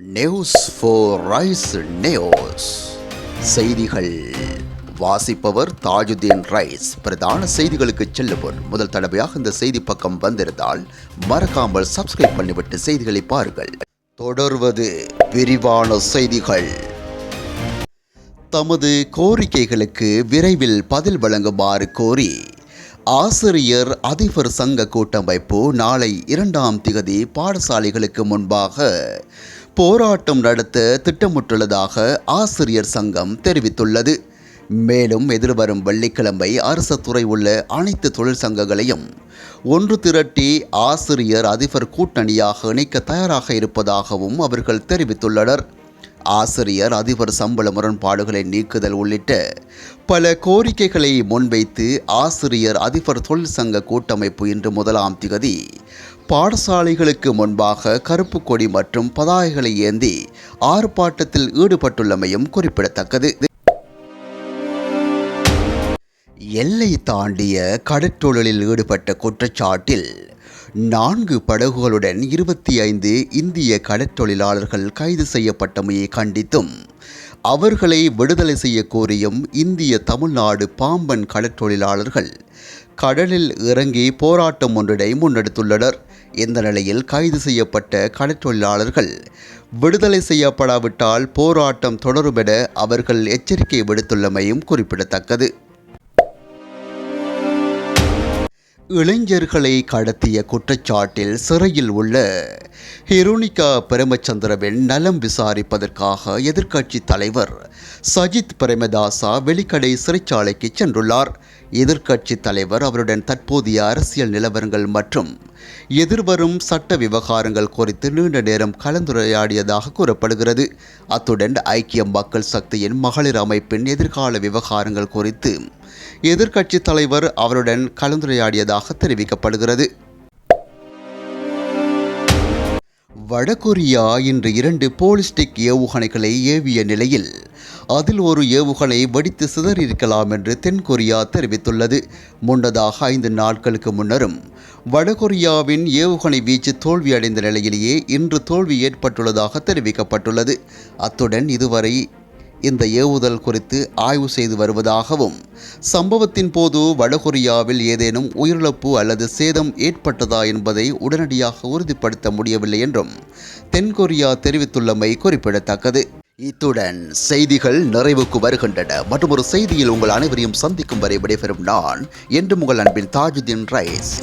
News four rice news செய்திகள். வாசிப்பவர் Tajuddin rice. பிரதான செய்திகளுக்கு செல்லுவோர். முதல் தடவையாக இந்த செய்தி பக்கம் வந்திருந்தால் மறக்காமல் சப்ஸ்கிரைப் பண்ணிவிட்டு செய்திகளை பாருங்கள். தொடர்வது விரிவான செய்திகள். தமது கோரிக்கைகளுக்கு விரைவில் பதில் வழங்குமாறு கோரி ஆசிரியர் அதிபர் சங்க கூட்டமைப்பு நாளை இரண்டாம் திகதி பாடசாலைகளுக்கு முன்பாக போராட்டம் நடத்த திட்டமிட்டுள்ளதாக ஆசிரியர் சங்கம் தெரிவித்துள்ளது. மேலும் எதிர்வரும் வெள்ளிக்கிழமை அரசு துறை உள்ள அனைத்து தொழிற்சங்கங்களையும் ஒன்று திரட்டி ஆசிரியர் அதிபர் கூட்டணியாக இணைக்க தயாராக இருப்பதாகவும் அவர்கள் தெரிவித்துள்ளனர். ஆசிரியர் அதிபர் சம்பள முரண்பாடுகளை நீக்குதல் உள்ளிட்ட பல கோரிக்கைகளை முன்வைத்து ஆசிரியர் அதிபர் தொழிற்சங்க கூட்டமைப்பு இன்று முதலாம் திகதி பாடசாலைகளுக்கு முன்பாக கருப்பு கொடி மற்றும் பதாகைகளை ஏந்தி ஆர்ப்பாட்டத்தில் ஈடுபட்டுள்ளமையும் குறிப்பிடத்தக்கது. எல்லை தாண்டிய கடற்றொழிலில் ஈடுபட்ட குற்றச்சாட்டில் நான்கு படகுகளுடன் இருபத்தி ஐந்து இந்திய கடற்றொழிலாளர்கள் கைது செய்யப்பட்டமையை கண்டித்தும் அவர்களை விடுதலை செய்ய கோரியும் இந்திய தமிழ்நாடு பாம்பன் கடற்றொழிலாளர்கள் கடலில் இறங்கி போராட்டம் ஒன்றினை முன்னெடுத்துள்ளனர். இந்த நிலையில் கைது செய்யப்பட்ட கடற்றொழிலாளர்கள் விடுதலை செய்யப்படாவிட்டால் போராட்டம் தொடரும் என அவர்கள் எச்சரிக்கை விடுத்துள்ளமையும் குறிப்பிடத்தக்கது. இளைஞர்களை கடத்திய குற்றச்சாட்டில் சிறையில் உள்ள ஹிரோனிகா பிரேமச்சந்திரவின் நலம் விசாரிப்பதற்காக எதிர்க்கட்சி தலைவர் சஜித் பிரேமதாசா வெளிக்கடை சிறைச்சாலைக்கு சென்றுள்ளார். எதிர்க்கட்சி தலைவர் அவருடன் தற்போதைய அரசியல் நிலவரங்கள் மற்றும் எதிர்வரும் சட்ட விவகாரங்கள் குறித்து நீண்ட நேரம் கலந்துரையாடியதாக கூறப்படுகிறது. அத்துடன் ஐக்கிய மக்கள் சக்தியின் மகளிர் அமைப்பின் எதிர்கால விவகாரங்கள் குறித்து எதிர்க்கட்சி தலைவர் அவருடன் கலந்துரையாடியதாக தெரிவிக்கப்படுகிறது. வடகொரியா இன்று இரண்டு போலிஸ்டிக் ஏவுகணைகளை ஏவிய நிலையில் அதில் ஒரு ஏவுகணை வெடித்து சிதறியிருக்கலாம் என்று தென்கொரியா தெரிவித்துள்ளது. முன்னதாக ஐந்து நாட்களுக்கு முன்னரும் வடகொரியாவின் ஏவுகணை வீச்சு தோல்வியடைந்த நிலையிலேயே இன்று தோல்வி ஏற்பட்டுள்ளதாக தெரிவிக்கப்பட்டுள்ளது. அத்துடன் இதுவரை இந்த ஏவுதல் குறித்து ஆய்வு செய்து வருவதாகவும் சம்பவத்தின் போது வடகொரியாவில் ஏதேனும் உயிரிழப்பு அல்லது சேதம் ஏற்பட்டதா என்பதை உடனடியாக உறுதிப்படுத்த முடியவில்லை என்றும் தென்கொரியா தெரிவித்துள்ளமை குறிப்பிடத்தக்கது. இத்துடன் செய்திகள் நிறைவுக்கு வருகின்றன. மற்றும் ஒரு செய்தியில் உங்கள் அனைவரையும் சந்திக்கும் வரை விடைபெறும் நான் என்று உங்கள் அன்பின் தாஜுதீன் ரைஸ்.